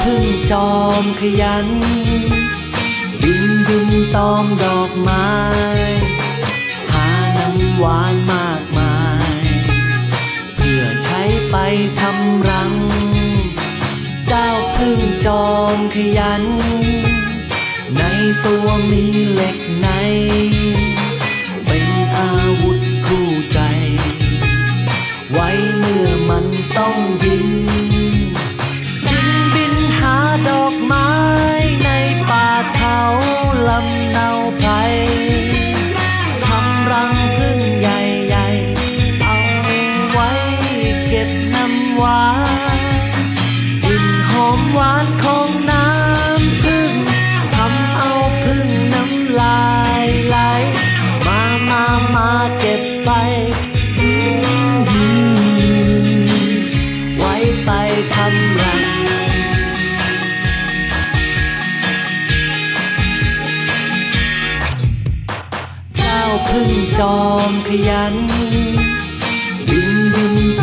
พึ่งจอมขยัน บินบินตอมดอกไม้ หาน้ำหวานมากมาย เพื่อใช้ไปทำรัง เจ้าพึ่งจอมขยัน ในตัวมีเหล็กใน เป็นอาวุธคู่ใจ ไว้เมื่อมันต้องบิน วานกลิ่นหอมหวานของน้ำพึ่งทำเอาพึ่งน้ำลายไหล มามามาเก็บไป ไว้ไปทำรังเจ้าพึ่งจอมขยันบินบิน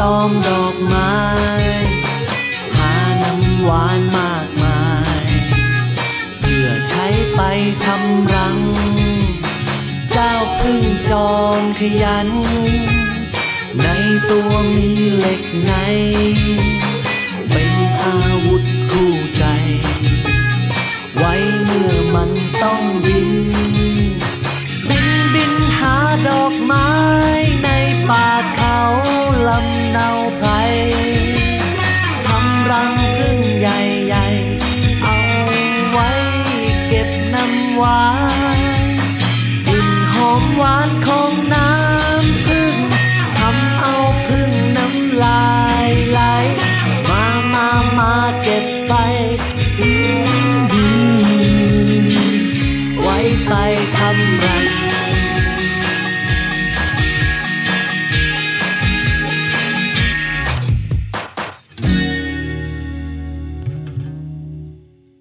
ตอมดอกไม้ หาน้ำหวานมากมาย เพื่อใช้ไปทำรัง เจ้าพึ่งจอมขยัน ในตัวมีเหล็กใน เป็นอาวุธ รังพึ่งใหญ่ๆ เอาไว้เก็บน้ำหวานกลิ่นหอมหวานของน้ำพึ่งทำเอาพึ่งน้ำลายไหล มามามาเก็บ